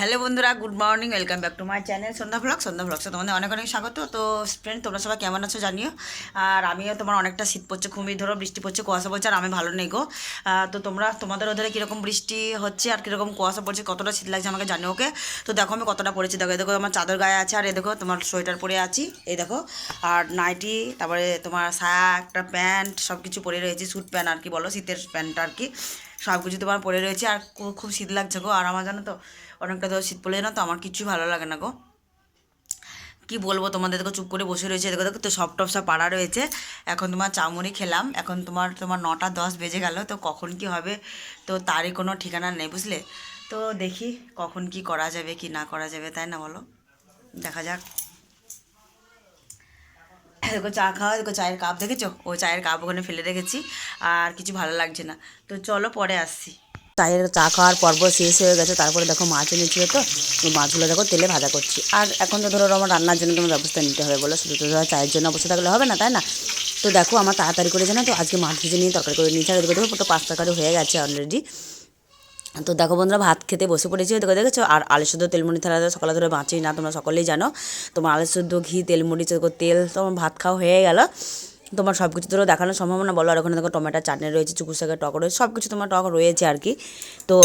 Hello বন্ধুরা, good morning, welcome back to my channel Sandhya blog Sandhya ব্লগসে তোমাদের অনেক অনেক স্বাগত। তো ফ্রেন্ড তোমরা সবাই কেমন আছো জানিও? আর আমিও তোমার অনেকটা শীত পড়ছে, খুবই ধরো বৃষ্টি পড়ছে, কুয়াশা পড়ছে, আর আমি ভালো নেই গো। তো তোমরা, তোমাদের ওধারে কীরকম বৃষ্টি হচ্ছে আর কীরকম কুয়াশা পড়ছে, কতটা শীত লাগছে আমাকে জানিও, ওকে? তো দেখো আমি কতটা পড়েছি। দেখো দেখো আমার চাদর গায়ে আছে, আর এই দেখো তোমার সোয়েটার পরে আছি এই দেখো। আর নাইটি, তারপরে তোমার সায়া, একটা প্যান্ট সব কিছু পরে রয়েছে, স্যুট প্যান্ট আর কি বলো, শীতের প্যান্টটা আর কি। সব কিছু তোমার পড়ে রয়েছে আর খুব শীত লাগছে গো। আর আমার জানো তো, অনেকটা তো শীত পড়ে না তো, আমার কিছুই ভালো লাগে না গো। কি বলব তোমাদের? দেখো, চুপ করে বসে রয়েছে। দেখো দেখো, তো সব টপ সব পাড়া রয়েছে। এখন তোমার চামুড়ি খেলাম। এখন তোমার তোমার নটা দশ বেজে গেল। তো কখন কি হবে? তো তারই কোনো ঠিকানা নেই, বুঝলে? তো দেখি কখন কি করা যাবে, কি না করা যাবে, তাই না বলো? দেখা যাক। দেখো, চা খাওয়া, দেখো, চায়ের কাপ দেখেছ? ও চায়ের কাপ ওখানে ফেলে রেখেছি, আর কিছু ভালো লাগছে না। তো চলো পরে আসছি। চায়ের চা খাওয়ার পর্ব শেষ হয়ে গেছে, তারপরে দেখো মাছ এনেছিল তো মাছগুলো দেখো তেলে ভাজা করছি। আর এখন তো ধরো আমার রান্নার জন্য তোমার ব্যবস্থা নিতে হবে বলো, শুধু তো ধরো চায়ের জন্য বসে থাকলে হবে না, তাই না? তো দেখো আমার তাড়াতাড়ি করে জানো তো আজকে মাছ ভেজে নিয়ে তরকারি করে নিয়েছি, আর দেখো পুরো পাঁচ তরকারি হয়ে গেছে অলরেডি তো দেখো বন্ধুরা, ভাত খেতে বসে পড়েছি। দেখো, দেখেছ? আর আলু শুদ্ধ তেলমুড়ি থালা তো সকালে ধরে বাঁচি না, তোমরা সকলেই জানো। তোমার আলু শুদ্ধ ঘি তেলমুড়ি তেল, তোমার ভাত খাওয়া হয়ে গেল। তোমার সব কিছু ধরো দেখানো সম্ভব না বলো। আর ওখানে দেখো টমেটো চাটনি রয়েছে, চুকুর শাকের টক রয়েছে সব কিছু তোমার টক রয়েছে আর কি। তো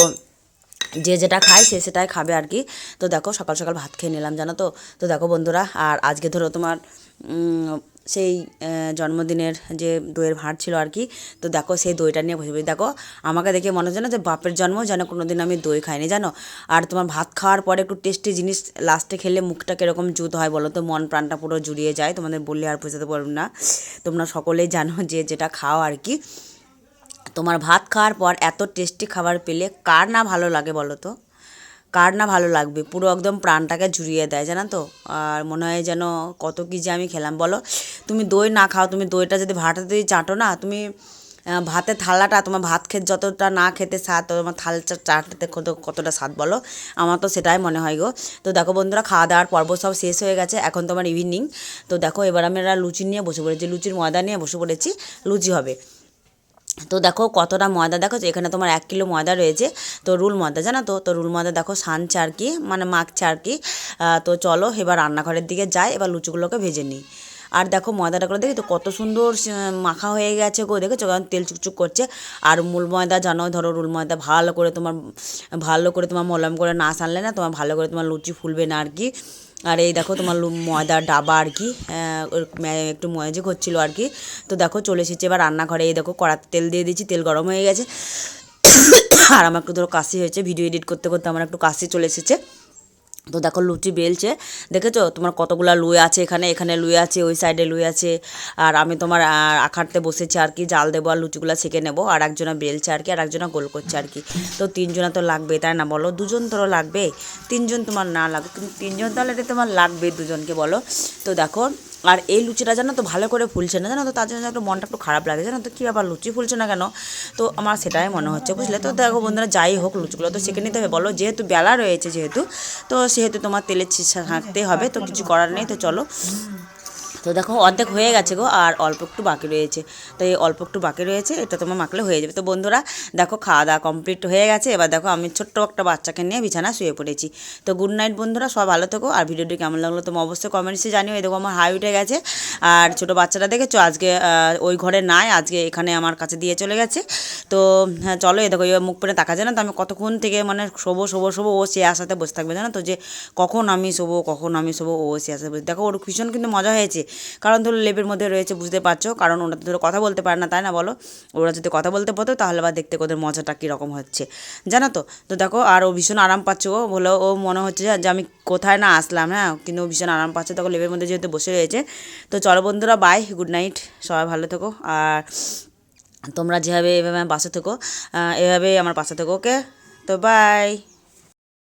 যে যেটা খায় সে সেটাই খাবে আর কি। তো দেখো, সকাল সকাল ভাত খেয়ে নিলাম, জানো তো? তো দেখো বন্ধুরা, আর আজকে ধরো তোমার সেই জন্মদিনের যে দইয়ের ভাঁড় ছিল আর কি, তো দেখো সেই দইটা নিয়ে বসে বসে, দেখো আমাকে দেখে মনে হচ্ছে না যে বাপের জন্ম যেন কোনো দিন আমি দই খাইনি, জানো? আর তোমার ভাত খাওয়ার পরে একটু টেস্টি জিনিস লাস্টে খেলে মুখটা কীরকম জুত হয় বলো তো? মন প্রাণটা পুরো জুড়িয়ে যায়, তোমাদের বললে আর বোঝাতে পারব না। তোমরা সকলেই জানো যে যেটা খাও আর কি। তোমার ভাত খাওয়ার পর এত টেস্টি খাবার পেলে কার না ভালো লাগে বলো তো? কার না ভালো লাগবে? পুরো একদম প্রাণটাকে জুড়িয়ে দেয় জানো তো? আর মনে হয় যেন কত কী যে আমি খেলাম। বলো, তুমি দই না খাও, তুমি দইটা যদি ভাতটা যদি চাটো না, তুমি ভাতের থালাটা, তোমার ভাত খেতে যতটা না খেতে স্বাদ, তোমার থালটা চাটতে কত, কতটা স্বাদ, বলো? আমার তো সেটাই মনে হয় গো। তো দেখো বন্ধুরা খাওয়া দাওয়ার পর্ব সব শেষ হয়ে গেছে, এখন তোমার ইভিনিং তো দেখো, এবার আমরা লুচি নিয়ে বসে পড়েছি, লুচির ময়দা নিয়ে বসে পড়েছি, লুচি হবে। তো দেখো কতটা ময়দা, দেখো এখানে তোমার এক কিলো ময়দা রয়েছে, তো রুল ময়দা জানো তো? তো রুল ময়দা দেখো সানছে আর কি মানে মাখছে আর কি তো চলো এবার রান্নাঘরের দিকে যাই, এবার লুচিগুলোকে ভেজে নিই। আর দেখো ময়দাটা করে দেখি তো কত সুন্দর মাখা হয়ে গেছে গো, দেখেছ? কারণ তেল চুকচুক করছে। আর মূল ময়দা জানো, ধরো রুল ময়দা ভালো করে তোমার, ভালো করে তোমার মলম করে না সানলে না তোমার ভালো করে তোমার লুচি ফুলবে না আর কি। আর এই দেখো তোমার ময়দার ডাবা আর কি একটু ময়াজিক হচ্ছিল আর কি। তো দেখো চলে এসেছে এবার রান্নাঘরে। এই দেখো কড়াতে তেল দিয়ে দিচ্ছি তেল গরম হয়ে গেছে। আর আমার একটু ধরো কাশি হয়েছে, ভিডিও এডিট করতে করতে আমার একটু কাশি চলে এসেছে। তো দেখো লুচি বেলছে। দেখেছ? তোমার কতগুলো লুয়ে আছে এখানে এখানে লুয়ে আছে, ওই সাইডে লুয়ে আছে। আর আমি তোমার আখাড়তে বসেছি আর কি, জাল দেবো আর লুচিগুলো ছেঁকে নেব। আর একজনা বেলছে আর কি, আর একজনা গোল করছে আর কি। তো তিনজনা তো লাগবে তাই না বলো? দুজন তোরও লাগবে তিনজন তোমার না লাগবে কিন্তু তিনজন তাহলে তোমার লাগবে দুজনকে বলো। তো দেখো আর এই লুচিটা জানো তো, ভালো করে ফুলছে না জানো তো, তার জন্য একটু মনটা একটু খারাপ লাগে। জানো তো কী ব্যাপার, লুচি ফুলছে না কেন? তো আমার সেটাই মনে হচ্ছে, বুঝলে তো? দেখো বন্ধুরা, যাই হোক, লুচিগুলো তো সেখানে নিতে হবে। বলো, যেহেতু বেলা রয়েছে যেহেতু, তো সেহেতু তোমার তেলের ছিঁচা থাকতে হবে, তো কিছু করার নেই, তো চলো। তো দেখো অর্ধেক হয়ে গেছে গো, আর অল্প একটু বাকি রয়েছে। তো এই অল্প একটু বাকি রয়েছে, এটা তোমার মাখলে হয়ে যাবে। তো বন্ধুরা, দেখো খাওয়া দাওয়া কমপ্লিট হয়ে গেছে। এবার দেখো আমি ছোট্ট একটা বাচ্চাকে নিয়ে বিছানা শুয়ে পড়েছি। তো গুড নাইট বন্ধুরা সব ভালো থেকো। আর ভিডিওটি কেমন লাগল তোমার অবশ্যই কমেন্টসে জানিও। এই দেখো আমার হাই উঠে গেছে। আর ছোটো বাচ্চাটা দেখেছ? আজকে ওই ঘরে নাই, আজকে এখানে আমার কাছে দিয়ে চলে গেছে। তো হ্যাঁ চলো এই দেখো মুখ পেনে তাকা যায় না তো? আমি কতক্ষণ থেকে মানে শোবো শোবো শোবো, ও সে আসাতে বসে থাকবে জানো তো? যে কখন আমি শোবো, কখন আমি শোবো, ও সে আসাতে বসে দেখো ওর ভীষণ কিন্তু মজা হয়েছে। কারণ ধরো লেপের মধ্যে রয়েছে, বুঝতে পারছ? কারণ ওরা তো ধরো কথা বলতে পারে না, তাই না বলো? ওরা যদি কথা বলতে পারতো, তাহলে বা দেখতে ওদের মজাটা কীরকম হচ্ছে। জানো তো? তো দেখো, আর ও ভীষণ আরাম পাচ্ছে ও বলে, ও মনে হচ্ছে যে- আমি কোথায় না আসলাম হ্যাঁ? কিন্তু ও ভীষণ আরাম পাচ্ছে। তখন লেপের মধ্যে যেহেতু বসে রয়েছে। তো চলো বন্ধুরা বাই গুড নাইট সবাই ভালো থেকো। আর তোমরা যেভাবে, এভাবে আমার পাশে থেকো এভাবেই আমার পাশে থেকো ওকে তো বাই